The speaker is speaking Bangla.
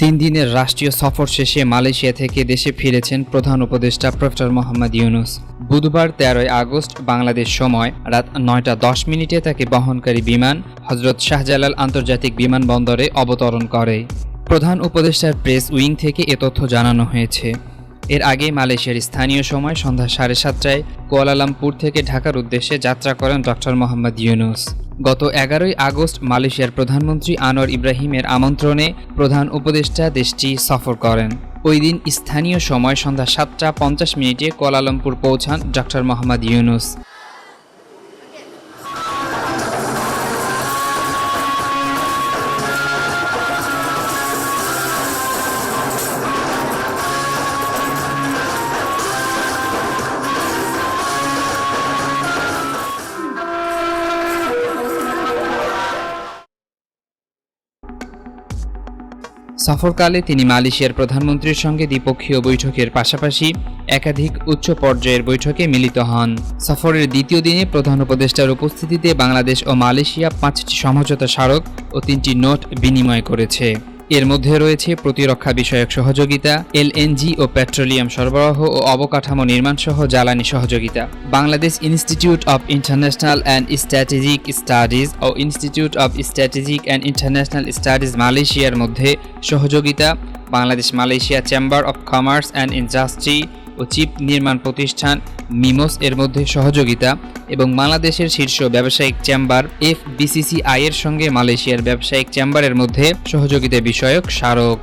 তিন দিনের রাষ্ট্রীয় সফর শেষে মালয়েশিয়া থেকে দেশে ফিরেছেন প্রধান উপদেষ্টা প্রফেসর মোহাম্মদ ইউনুস। বুধবার তেরোই আগস্ট বাংলাদেশ সময় রাত নয়টা দশ মিনিটে তাকে বহনকারী বিমান হজরত শাহজালাল আন্তর্জাতিক বিমানবন্দরে অবতরণ করে। প্রধান উপদেষ্টার প্রেস উইং থেকে এ তথ্য জানানো হয়েছে। এর আগে মালয়েশিয়ার স্থানীয় সময় সন্ধ্যা সাড়ে সাতটায় কুয়ালালামপুর থেকে ঢাকার উদ্দেশ্যে যাত্রা করেন ডক্টর মোহাম্মদ ইউনুস। গত এগারোই আগস্ট মালয়েশিয়ার প্রধানমন্ত্রী আনোয়ার ইব্রাহিমের আমন্ত্রণে প্রধান উপদেষ্টা দেশটি সফর করেন। ওই দিন স্থানীয় সময় সন্ধ্যা সাতটা পঞ্চাশ মিনিটে কোয়ালালামপুর পৌঁছান ডক্টর মোহাম্মদ ইউনুস। সফরকালে তিনি মালয়েশিয়ার প্রধানমন্ত্রীর সঙ্গে দ্বিপক্ষীয় বৈঠকের পাশাপাশি একাধিক উচ্চ পর্যায়ের বৈঠকে মিলিত হন। সফরের দ্বিতীয় দিনে প্রধান উপদেষ্টার উপস্থিতিতে বাংলাদেশ ও মালয়েশিয়া পাঁচটি সমঝোতা স্মারক ও তিনটি নোট বিনিময় করেছে। এর মধ্যে রয়েছে প্রতিরক্ষা বিষয়ক সহযোগিতা এলএনজি ও পেট্রোলিয়াম সরবরাহ ও অবকাঠামো নির্মাণ সহ জ্বালানি সহযোগিতা, Bangladesh institute of international and strategic studies O institute of strategic and international studies মালয়েশিয়ার মধ্যে সহযোগিতা, Bangladesh Malaysia chamber of commerce and industry O chip নির্মাণ প্রতিষ্ঠান মিমোস এর মধ্যে সহযোগিতা এবং বাংলাদেশের শীর্ষ ব্যবসায়িক চেম্বার এফ বিসিসিআই এর সঙ্গে মালয়েশিয়ার ব্যবসায়িক চেম্বারের মধ্যে সহযোগিতা বিষয়ক স্মারক।